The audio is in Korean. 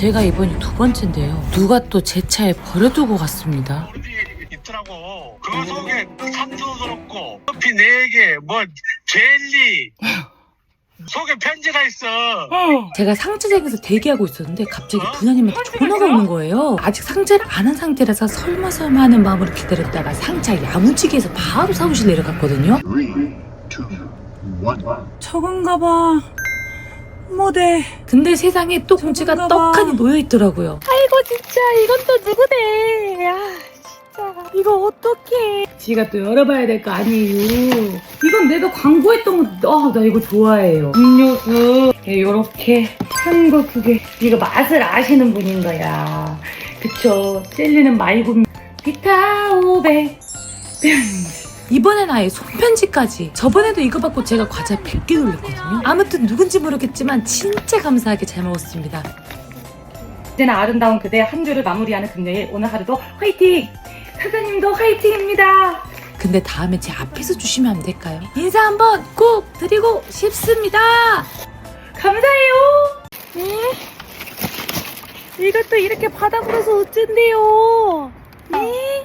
제가 이번이 두 번째인데요. 누가 또 제 차에 버려두고 갔습니다. 있더라고. 그 속에 산소도 들었고 커피 4개, 뭐 젤리 속에 편지가 있어. 제가 상자장에서 대기하고 있었는데 갑자기 부녀님한테 전화가 오는 거예요. 아직 상자를 안 한 상태라서 설마 설마 하는 마음으로 기다렸다가 상자 야무지게해서 바로 사무실 내려갔거든요. 적은가 봐. 뭐대. 근데 세상에 또 저건가 봐. 떡하니 놓여 있더라고요. 아이고 진짜 이건 또 누구대. 야 진짜 이거 어떡해. 지가 또 열어봐야 될 거 아니에요. 이건 내가 광고했던 거, 아, 나 이거 좋아해요. 음료수, 요렇게 한거두 개. 이거 맛을 아시는 분인 거야. 그쵸. 젤리는 말고, 비타 500. 이번엔 아예 손편지까지. 저번에도 이거 받고 제가 과자 100개 돌렸거든요. 아무튼 누군지 모르겠지만 진짜 감사하게 잘 먹었습니다. 이제는 아름다운 그대 한 주를 마무리하는 금요일 오늘 하루도 화이팅! 사장님도 화이팅입니다. 근데 다음에 제 앞에서 주시면 안 될까요? 인사 한번 꼭 드리고 싶습니다. 감사해요. 이것도 이렇게 받아버려서 어쩐대요. 네?